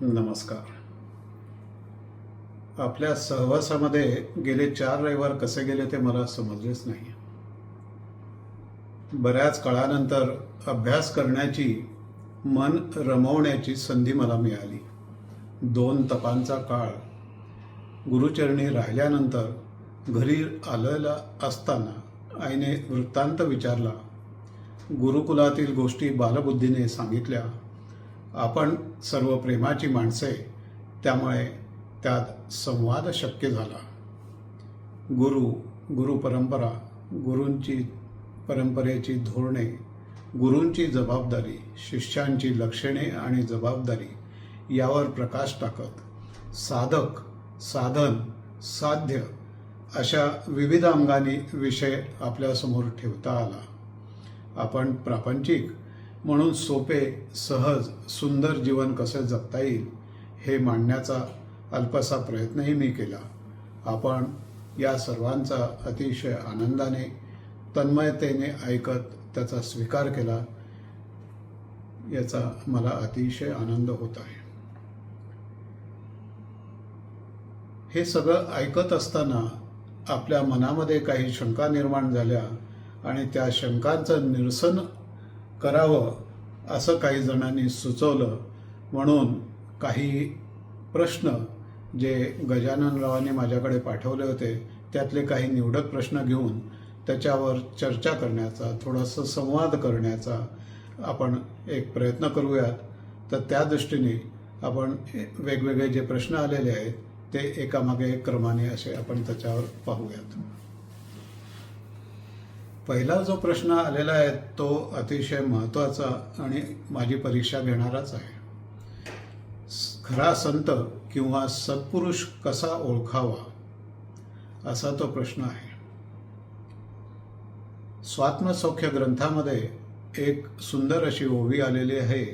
नमस्कार. आपल्या सहवासामध्ये गेले चार रविवार कसे गेले ते मला समजलेच नाही. बऱ्याच काळानंतर अभ्यास करण्याची मन रमवण्याची संधी मला मिळाली. दोन तपांचा काळ. गुरुचरणी राहिल्यानंतर घरी आलेला असताना आईने वृत्तांत विचारला. गुरुकुलातील गोष्टी बालबुद्धीने सांगितल्या. आपण सर्व प्रेमाची माणसे त्यामुळे त्यात संवाद शक्य झाला. गुरु गुरु परंपरा गुरूंची परंपरेची धोरणे गुरूंची जबाबदारी शिष्यांची लक्षणे आणि जबाबदारी यावर प्रकाश टाकत साधक साधन साध्य अशा विविध अंगाने विषय आपल्यासमोर ठेवता आला. आपण प्रापंचिक म्हणून सोपे सहज सुंदर जीवन कसे जगता येईल हे मांडण्याचा अल्पसा प्रयत्नही मी केला. आपण या सर्वांचा अतिशय आनंदाने तन्मयतेने ऐकत त्याचा स्वीकार केला याचा मला अतिशय आनंद होत आहे. हे सगळं ऐकत असताना आपल्या मनामध्ये काही शंका निर्माण झाल्या आणि त्या शंकांचं निरसन करावं असं काही जणांनी सुचवलं म्हणून काही प्रश्न जे गजाननरावांनी माझ्याकडे पाठवले होते त्यातले काही निवडक प्रश्न घेऊन त्याच्यावर चर्चा करण्याचा थोडासा संवाद करण्याचा आपण एक प्रयत्न करूयात. तर त्या दृष्टीने आपण वेगवेगळे जे प्रश्न आलेले आहेत ते एकामागे एक क्रमाने असे आपण त्याच्यावर पाहूयात. पहिला जो प्रश्न आलेला आहे तो अतिशय महत्त्वाचा आणि माझी परीक्षा घेणाराच आहे. खरा संत किंवा सत्पुरुष कसा ओळखावा असा तो प्रश्न आहे. स्वात्मसौख्य ग्रंथामध्ये एक सुंदर अशी ओवी आलेली आहे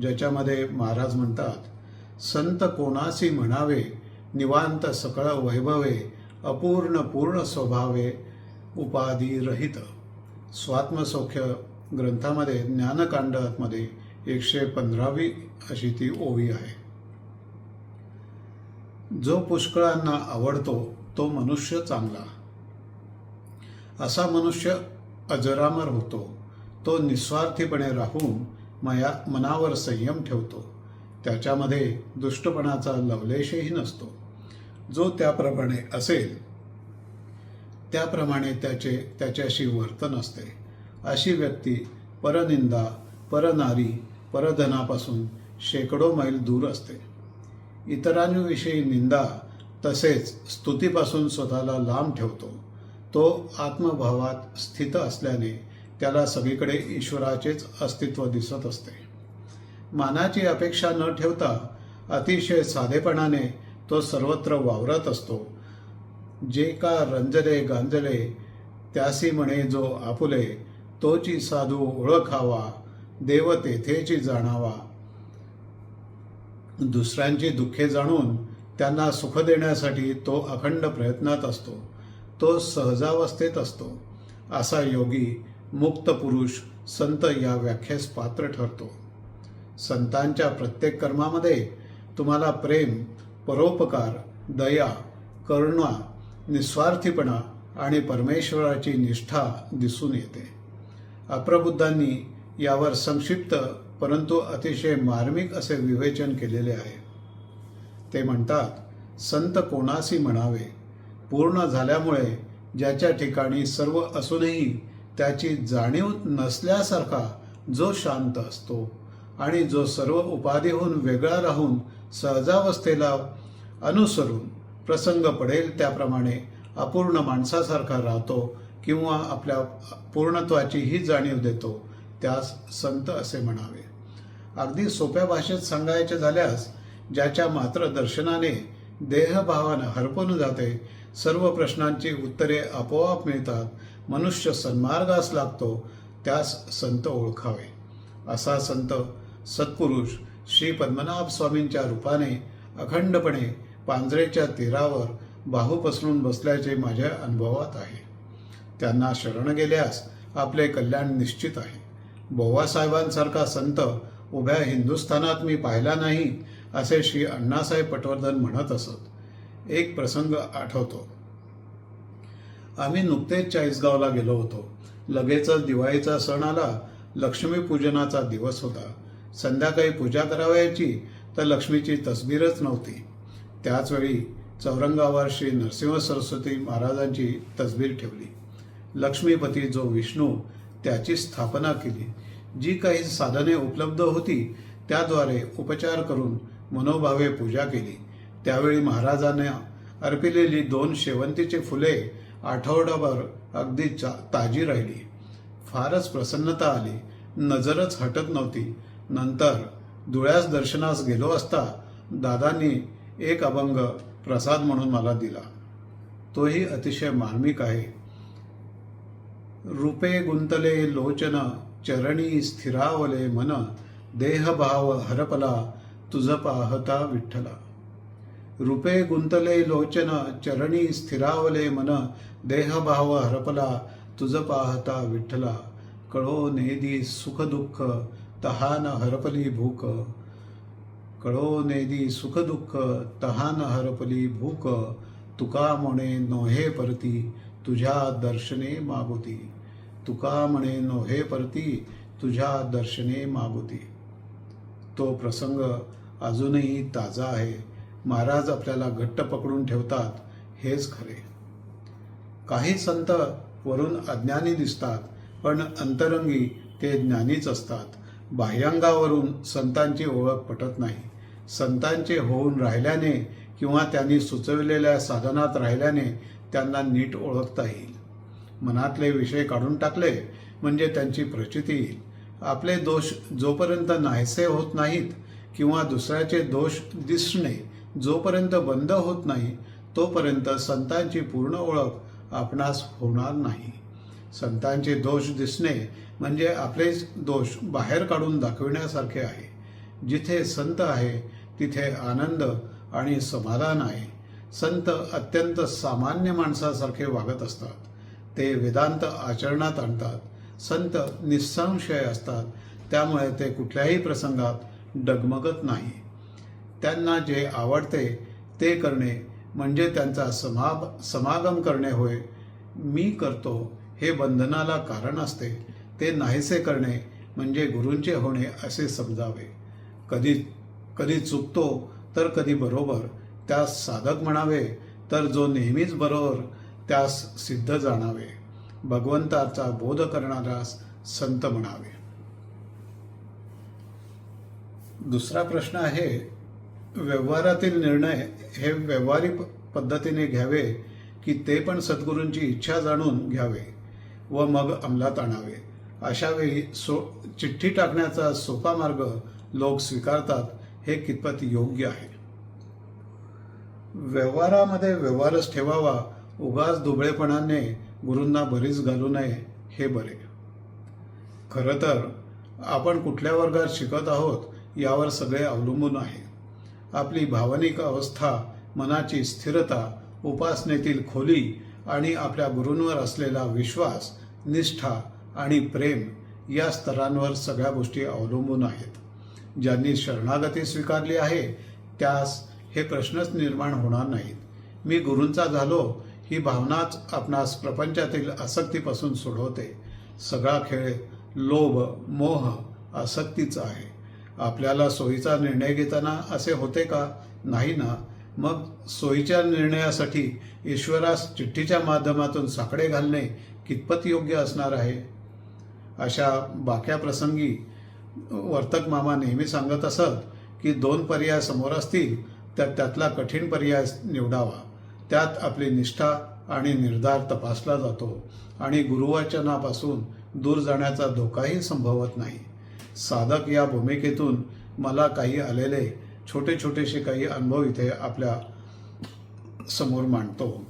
ज्याच्यामध्ये महाराज म्हणतात संत कोणासी म्हणावे निवांत सकळ वैभवे अपूर्ण पूर्ण स्वभावे उपाधिरहित. स्वात्मसौख्य ग्रंथामध्ये ज्ञानकांडामध्ये एकशे पंधरावी अशी ती ओवी आहे. जो पुष्कळांना आवडतो तो मनुष्य चांगला. असा मनुष्य अजरामर होतो. तो निस्वार्थीपणे राहून मया मनावर संयम ठेवतो. त्याच्यामध्ये दुष्टपणाचा लवलेशही नसतो. जो त्याप्रमाणे असेल त्याप्रमाणे त्याचे त्याच्याशी वर्तन असते. अशी व्यक्ती परनिंदा परनारी परधनापासून शेकडो मैल दूर असते. इतरांविषयी निंदा तसेच स्तुतीपासून स्वतःला लांब ठेवतो. तो आत्मभावात स्थित असल्याने त्याला सगळीकडे ईश्वराचेच अस्तित्व दिसत असते. मानाची अपेक्षा न ठेवता अतिशय साधेपणाने तो सर्वत्र वावरत असतो. जे का रंजले गांजले त्यासी म्हणे जो आपुले तोची साधू ओळखावा देव तेथेची जाणावा. दुसऱ्यांची दुःखे जाणून त्यांना सुख देण्यासाठी तो अखंड प्रयत्नात असतो. तो सहजावस्थेत असतो. असा योगी मुक्त पुरुष संत या व्याख्येस पात्र ठरतो. संतांच्या प्रत्येक कर्मामध्ये तुम्हाला प्रेम परोपकार दया करुणा निस्वार्थीपणा आणि परमेश्वराची निष्ठा दिसून येते. अप्रबुद्धांनी यावर संक्षिप्त परंतु अतिशय मार्मिक असे विवेचन केलेले आहे. ते म्हणतात संत कोणासी म्हणावे? पूर्ण झाल्यामुळे ज्याच्या ठिकाणी सर्व असूनही त्याची जाणीव नसल्यासारखा जो शांत असतो आणि जो सर्व उपाधीहून वेगळा राहून सहजावस्थेला अनुसरून प्रसंग पडेल त्याप्रमाणे अपूर्ण माणसासारखा राहतो किंवा आपल्या पूर्णत्वाची ही जाणीव देतो त्यास संत असे म्हणावे. अगदी सोप्या भाषेत सांगायचे झाल्यास ज्याच्या मात्र दर्शनाने देहभावानं हरपून जाते सर्व प्रश्नांची उत्तरे आपोआप मिळतात मनुष्य सन्मार्गास लागतो त्यास संत ओळखावे. असा संत सत्पुरुष श्री पद्मनाभ स्वामींच्या रूपाने अखंडपणे पांजरेच्या तीरावर बाहू पसरून बसल्याचे माझ्या अनुभवात आहे. त्यांना शरण गेल्यास आपले कल्याण निश्चित आहे. बोवासाहेबांसारखा संत उभ्या हिंदुस्थानात मी पाहिला नाही असे श्री अण्णासाहेब पटवर्धन म्हणत असत. एक प्रसंग आठवतो. आम्ही नुकतेच चाळीसगावला गेलो होतो. लगेचच दिवाळीचा सण आला लक्ष्मीपूजनाचा दिवस होता. संध्याकाळी पूजा करावयाची तर लक्ष्मीची तसबीरच नव्हती. त्याचवेळी चौरंगावर श्री नरसिंह सरस्वती महाराजांची तसबीर ठेवली. लक्ष्मीपती जो विष्णू त्याची स्थापना केली. जी काही साधने उपलब्ध होती त्याद्वारे उपचार करून मनोभावे पूजा केली. त्यावेळी महाराजांनी अर्पिलेली दोन शेवंतीची फुले आठवडाभर अगदी चा ताजी राहिली. फारच प्रसन्नता आली. नजरच हटत नव्हती. नंतर धुळ्यास दर्शनास गेलो असता दादांनी एक अभंग प्रसाद म्हणून मला दिला. तोही अतिशय मार्मिक आहे. रूपे गुंतले लोचन चरणी स्थिरावले मन देहभाव हरपला तुझ पाहता विठ्ठला. रूपे गुंतले लोचन चरणी स्थिरावले मन देहभाव हरपला तुझ पाहता विठ्ठला. कळो नेदी सुख दुःख तहान हरपली भूक. कळो नेदी सुख दुःख तहान हरपली भूक तुका म्हणे नोहे परती तुझ्या दर्शने मागोती. तुका म्हणे नोहे परती तुझ्या दर्शने मागोती. तो प्रसंग अजूनही ताजा आहे. महाराज आपल्याला घट्ट पकडून ठेवतात हेच खरे. काही संत वरून अज्ञानी दिसतात पण अंतरंगी ते ज्ञानीच असतात. बाह्यांगावरून संतांची ओळख पटत नाही. संतांचे होऊन राहिल्याने किंवा त्यांनी सुचविलेल्या साधनात राहिल्याने त्यांना नीट ओळखता येईल. मनातले विषय काढून टाकले म्हणजे त्यांची प्रचिती येईल. आपले दोष जोपर्यंत नाहीसे होत नाहीत किंवा दुसऱ्याचे दोष दिसणे जोपर्यंत बंद होत नाही तोपर्यंत संतांची पूर्ण ओळख आपणास होणार नाही. संतांचे दोष दिसणे म्हणजे आपलेच दोष बाहेर काढून दाखविण्यासारखे आहे. जिथे संत आहे तिथे आनंद आणि समाधान आहे. संत अत्यंत सामान्य माणसासारखे वागत असतात. ते वेदांत आचरणात आणतात. संत निसंशय असतात. त्यामुळे ते कुठल्याही प्रसंगात डगमगत नाही. त्यांना जे आवडते ते करणे म्हणजे त्यांचा समाग समागम करणे होय. मी करतो हे बंधनाला कारण असते. ते नाहीसे करणे म्हणजे गुरूंचे होणे असे समजावे. कधी कधी चुकतो तर कधी बरोबर. त्यास साधक म्हणावे तर जो नेहमीच बरोबर त्यास सिद्ध जाणावे. भगवंताचा बोध करणारास संत म्हणावे. दुसरा प्रश्न आहे व्यवहारातील निर्णय हे व्यवहारिक पद्धतीने घ्यावे की ते पण सद्गुरूंची इच्छा जाणून घ्यावे व मग अंमलात आणावे? अशावेळी सो चिठ्ठी टाकण्याचा सोपा मार्ग लोक स्वीकारतात हे कितपत योग्य आहे? व्यवहारामध्ये व्यवहारच ठेवावा उगाच दुबळेपणाने गुरूंना बरीच घालू नये हे बरे. खरं तर आपण कुठल्या वर्गात शिकत आहोत यावर सगळे अवलंबून आहे. आपली भावनिक अवस्था मनाची स्थिरता उपासनेतील खोली आणि आपल्या गुरूंवर असलेला विश्वास निष्ठा आणि प्रेम या स्तरांवर सगळ्या गोष्टी अवलंबून आहेत. ज्यांनी शरणागती स्वीकारली आहे त्यास हे प्रश्नच निर्माण होणार नाहीत. मी गुरूंचा झालो ही भावनाच आपणास प्रपंचातील आसक्तीपासून सोडवते. सगळा खेळ लोभ मोह आसक्तीचा आहे. आपल्याला सोयीचा निर्णय घेताना असे होते का? नाही ना. मग सोयीच्या निर्णयासाठी ईश्वरास चिठ्ठीच्या माध्यमातून साकडे घालणे कितपत योग्य असणार आहे? अशा बाक्या प्रसंगी वर्तक मामा नेहमी सांगत असत की दोन पर्याय समोर असतील तर त्यातला कठीण पर्याय निवडावा. त्यात आपली निष्ठा आणि निर्धार तपासला जातो आणि गुरुवचनापासून दूर जाण्याचा धोकाही संभवत नाही. साधक या भूमिकेतून मला काही आलेले छोटे छोटेसे काही अनुभव इथे आपल्यासमोर मांडतो.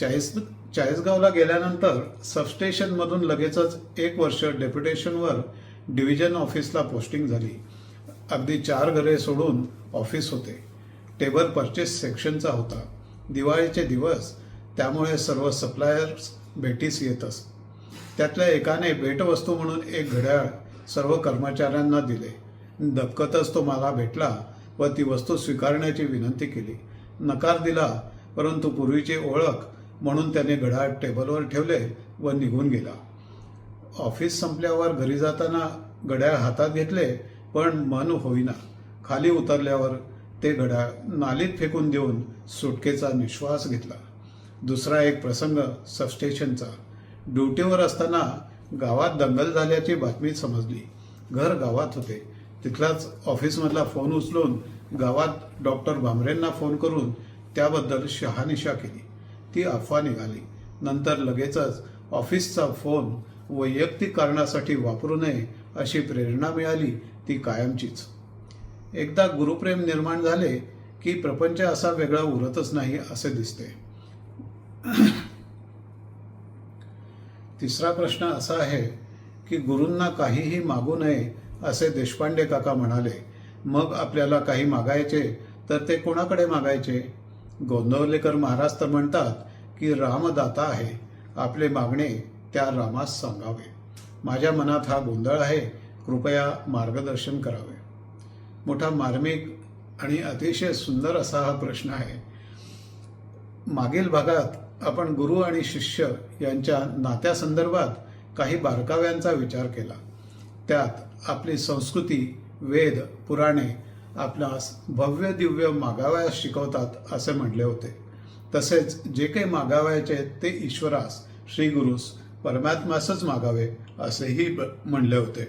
चाळीस चाळीसगावला गेल्यानंतर सबस्टेशनमधून लगेचच एक वर्ष डेप्युटेशनवर डिव्हिजन ऑफिसला पोस्टिंग झाली. अगदी चार घरे सोडून ऑफिस होते. टेबल परचेस सेक्शनचा होता. दिवाळीचे दिवस त्यामुळे सर्व सप्लायर्स भेटीस येत असत त्यातल्या एकाने भेटवस्तू म्हणून एक घड्याळ सर्व कर्मचाऱ्यांना दिले. दबकतच तो मला भेटला व ती वस्तू स्वीकारण्याची विनंती केली. नकार दिला परंतु पूर्वीची ओळख म्हणून त्याने घड्याळ टेबलवर ठेवले व निघून गेला. ऑफिस संपल्यावर घरी जाताना घड्याळ हातात घेतले पण मन होईना. खाली उतरल्यावर ते घड्याळ नालीत फेकून देऊन सुटकेचा निश्वास घेतला. दुसरा एक प्रसंग सबस्टेशनचा. ड्युटीवर असताना गावात दंगल झाल्याची बातमी समजली. घर गावात होते. तिथलाच ऑफिसमधला फोन उचलून गावात डॉक्टर भांबरेंना फोन करून त्याबद्दल शहानिशा केली. ती अफवा निघाली. नंतर लगेचच ऑफिसचा फोन वैयक्तिक कारणासाठी वापरू नये अशी प्रेरणा मिळाली ती कायमचीच. एकदा गुरुप्रेम निर्माण झाले की प्रपंच असा वेगळा उरतच नाही असे दिसते. तिसरा प्रश्न असा आहे की गुरूंना काहीही मागू नये असे देशपांडे काका म्हणाले मग आपल्याला काही मागायचे तर ते कोणाकडे मागायचे? गोंदवलेकर महाराज तर म्हणतात की रामदाता आहे. आपले मागणे त्या रामास सांगावे. माझ्या मनात हा गोंधळ आहे. कृपया मार्गदर्शन करावे. मोठा मार्मिक आणि अतिशय सुंदर असा हा प्रश्न आहे. मागील भागात आपण गुरु आणि शिष्य यांच्या नात्यासंदर्भात काही बारकाव्यांचा विचार केला. त्यात आपली संस्कृती वेद पुराणे आपणास भव्य दिव्य मागावयास शिकवतात असे म्हटले होते. तसेच जे काही मागावयाचे ते ईश्वरास श्री गुरुस परमात्मासच मागावे असेही म्हणले होते.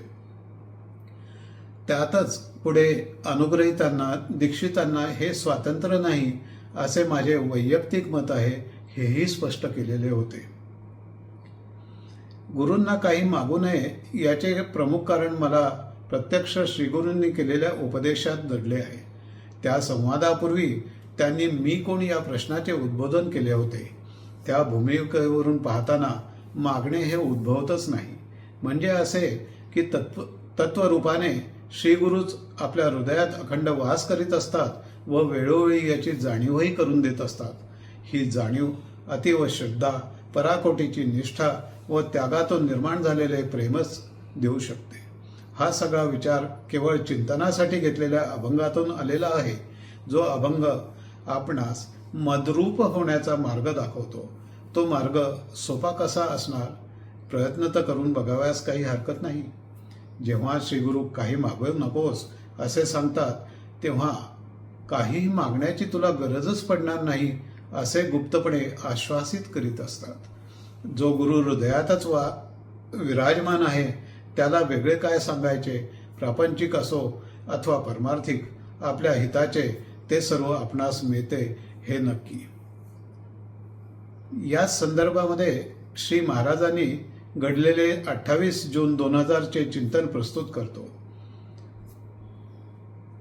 त्यातच पुढे अनुग्रहितांना दीक्षितांना हे स्वातंत्र्य नाही असे माझे वैयक्तिक मत आहे हेही स्पष्ट केलेले होते. गुरूंना काही मागू नये याचे प्रमुख कारण मला प्रत्यक्ष श्रीगुरूंनी केलेल्या उपदेशात दडले आहे. त्या संवादापूर्वी त्यांनी मी कोण या प्रश्नाचे उद्बोधन केले होते त्या भूमिकेवरून पाहताना मागणे हे उद्भवतच नाही. म्हणजे असे की तत्व तत्वरूपाने श्रीगुरूच आपल्या हृदयात अखंड वास करीत असतात व वेळोवेळी याची जाणीवही करून देत असतात. ही जाणीव अतिव श्रद्धा पराकोटीची निष्ठा व त्यागातून निर्माण झालेले प्रेमच देऊ शकते. हा सगळा विचार केवळ चिंतनासाठी घेतलेल्या अभंगातून आलेला आहे. जो अभंग आपणास मदरूप होण्याचा मार्ग दाखवतो. तो मार्ग सोपा कसा असणार? प्रयत्न तर करून बघाव्यास काही हरकत नाही. जेव्हा श्रीगुरु काही मागू नकोस असे सांगतात तेव्हा काहीही मागण्याची तुला गरजच पडणार नाही असे गुप्तपणे आश्वासित करीत असतात. जो गुरु हृदयातच वा विराजमान आहे त्याला वेगळे काय सांगायचे? प्रापंचिक असो अथवा परमार्थिक आपल्या हिताचे ते सर्व आपणास मिळते हे नक्की. या संदर्भामध्ये श्री महाराजांनी घडलेले अठ्ठावीस जून दोन हजारचे चिंतन प्रस्तुत करतो.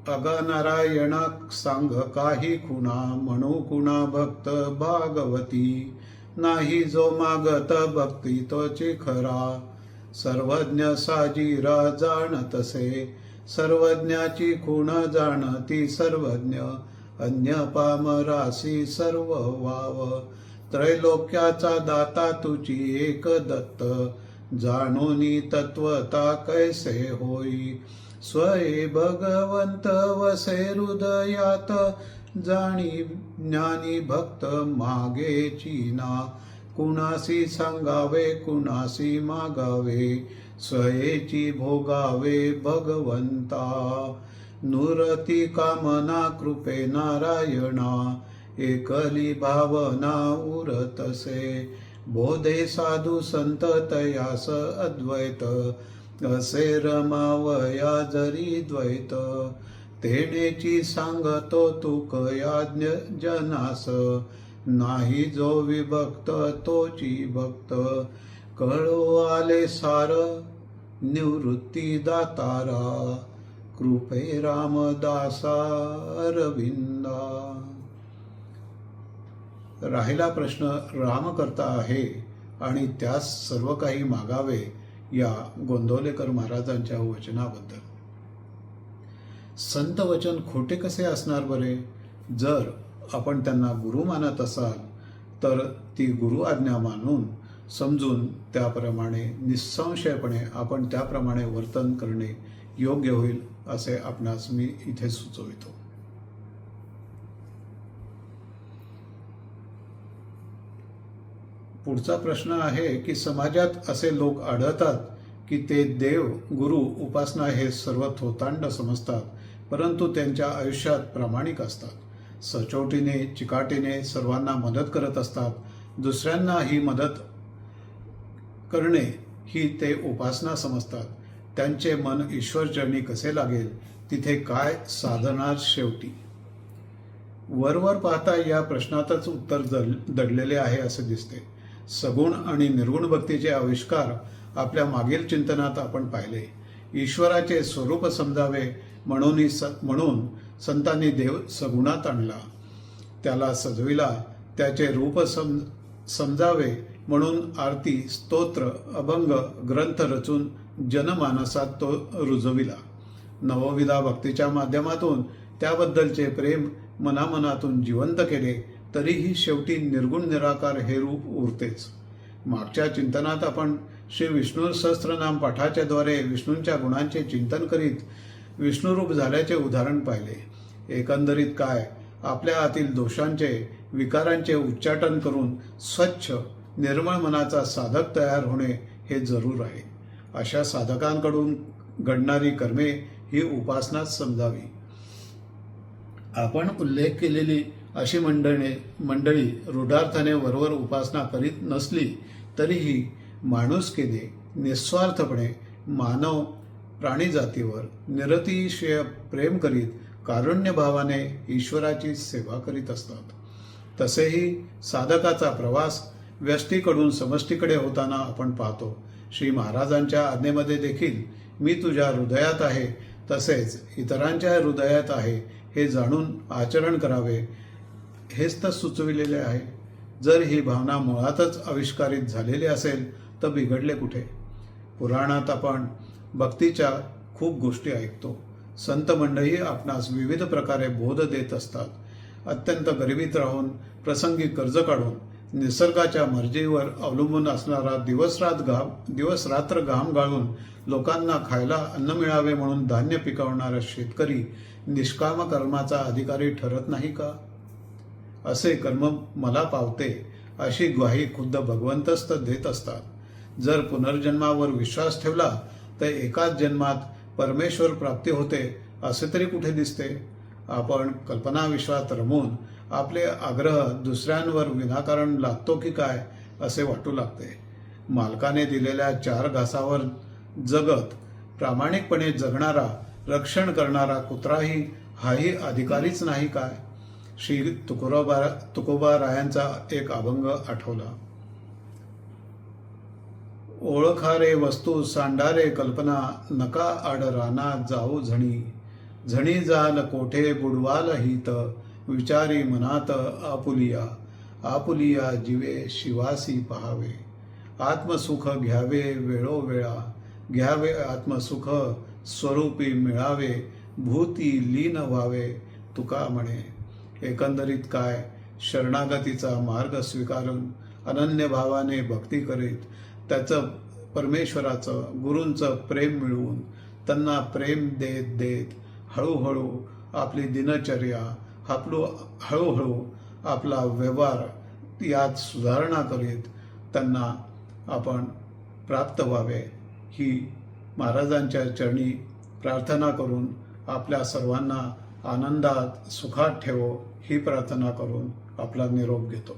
अगनारायणा सांग काही खुणा म्हणू कुणा भक्त भागवती नाही जो मागत भक्ती तोची खरा सर्वज्ञ साजीरा जाणतसे सर्वज्ञाची खूण जाणती सर्वज्ञ अन्य पामरासी सर्व वाव. त्रैलोक्याचा दाता तुची एक दत्त जाणूनी तत्वता कैसे होई? स्वये भगवंत वसे हृदयात जाणी ज्ञानी भक्त मागेची ना कुणासी सांगावे कुणासी मागावे? स्वयेची भोगावे भगवंता. नुरती कामना कृपे नारायणा. एकली भावना उरतसे. बोधे साधू संत तयास अद्वैत. असे रमावया जरी द्वैत. तेनेची सांगतो तुक याज्ञ जनास. नाही जो विभक्त तोची भक्त. कळो आले सार निवृत्ती दातारा. कृपे रामदासा रविंदा राहिला प्रश्न राम करता आहे आणि त्यास सर्व काही मागावे या गोंदवलेकर महाराजांच्या वचनाबद्दल. संत वचन खोटे कसे असणार बरे? जर आपण त्यांना गुरु मानत असाल तर ती गुरु आज्ञा मानून समजून त्याप्रमाणे निसंशयपणे आपण त्याप्रमाणे वर्तन करणे योग्य होईल असे आपणास मी इथे सुचवितो. पुढचा प्रश्न आहे की समाजात असे लोक आढळतात की ते देव गुरु उपासना हे सर्व थोतांड समजतात परंतु त्यांच्या आयुष्यात प्रामाणिक असतात. सचोटीने चिकाटीने सर्वांना मदत करत असतात. दुसऱ्यांना ही मदत करणे ही ते उपासना समजतात. त्यांचे मन ईश्वरचरणी कसे लागेल? तिथे काय साधणार शेवटी? वरवर पाहता या प्रश्नातच उत्तर दल दडलेले आहे असे दिसते. सगुण आणि निर्गुण भक्तीचे आविष्कार आपल्या मागील चिंतनात आपण पाहिले. ईश्वराचे स्वरूप समजावे म्हणून स म्हणून संतांनी देव सगुणात आणला. त्याला सजविला त्याचे रूप सम समजावे म्हणून आरती स्तोत्र अभंग ग्रंथ रचून जनमानसात तो रुजविला. नवविधा भक्तीच्या माध्यमातून त्याबद्दलचे प्रेम मनामनातून जिवंत केले तरीही शेवटी निर्गुण निराकार हे रूप उरतेच. मागच्या चिंतनात आपण श्री विष्णू सहस्त्रनाम पाठाच्या द्वारे विष्णूंच्या गुणांचे चिंतन करीत विष्णुरूप झाल्याचे उदाहरण पाहिले. एकंदरीत काय? आपल्या आतील दोषांचे विकारांचे उच्चाटन करून स्वच्छ निर्मळ मनाचा साधक तयार होणे हे जरूर आहे. अशा साधकांकडून घडणारी कर्मे ही उपासनाच समजावी. आपण उल्लेख केलेली अशी मंडळी मंडळी रूढार्थाने वरवर उपासना करीत नसली तरीही माणुसकीने निस्वार्थपणे मानव प्राणीजातीवर निरतिशय प्रेम करीत कारुण्यभावाने ईश्वराची सेवा करीत असतात. तसेही साधकाचा प्रवास व्यष्टीकडून समष्टीकडे होताना आपण पाहतो. श्री महाराजांच्या आज्ञेमध्ये देखील मी तुझ्या हृदयात आहे तसेच इतरांच्या हृदयात आहे हे जाणून आचरण करावे हेच तर सुचविलेले आहे. जर ही भावना मुळातच आविष्कारित झालेली असेल तर बिघडले कुठे? पुराणात आपण भक्तीच्या खूप गोष्टी ऐकतो. संत मंडळी आपणास विविध प्रकारे बोध देत असतात. अत्यंत गरिबीत राहून प्रसंगी कर्ज काढून निसर्गाच्या मर्जीवर अवलंबून असणारा दिवसरात घाम दिवस रात्र घाम गाळून लोकांना खायला अन्न मिळावे म्हणून धान्य पिकवणारा शेतकरी निष्काम कर्माचा अधिकारी ठरत नाही का? असे कर्म मला पावते अशी ग्वाही खुद्द भगवंतच देत असतात. जर पुनर्जन्मावर विश्वास ठेवला तर एकाच जन्मात परमेश्वर प्राप्ती होते असे तरी कुठे दिसते? आपण कल्पनाविश्वात रमून आपले आग्रह दुसऱ्यांवर विनाकारण लागतो की काय असे वाटू लागते. मालकाने दिलेल्या चार घासावर जगत प्रामाणिकपणे जगणारा रक्षण करणारा कुत्राही हाही अधिकारीच नाही काय? श्री तुकोबा तुकोबा रायांचा एक अभंग आठवला. ओळखारे वस्तू सांडारे कल्पना नका आड राना जाऊ झणी. झणी जाल कोठे बुडवाल हित विचारी मनात आपुलिया. आपुलिया जीवे शिवासी पहावे. आत्मसुख घ्यावे वेळोवेळा. घ्यावे आत्मसुख स्वरूपी मिळावे. भूती लीन व्हावे तुका म्हणे. एकंदरीत काय? शरणागतीचा मार्ग स्वीकारून अनन्य भावाने भक्ती करीत त्याचं परमेश्वराचं गुरूंचं प्रेम मिळवून त्यांना प्रेम देत देत हळूहळू आपली दिनचर्या आपलो हळूहळू आपला व्यवहार यात सुधारणा करीत त्यांना आपण प्राप्त व्हावे. ही महाराजांच्या चरणी प्रार्थना करून आपल्या सर्वांना आनंदात सुखात ठेवो ही प्रार्थना करून आपला निरोप घेतो.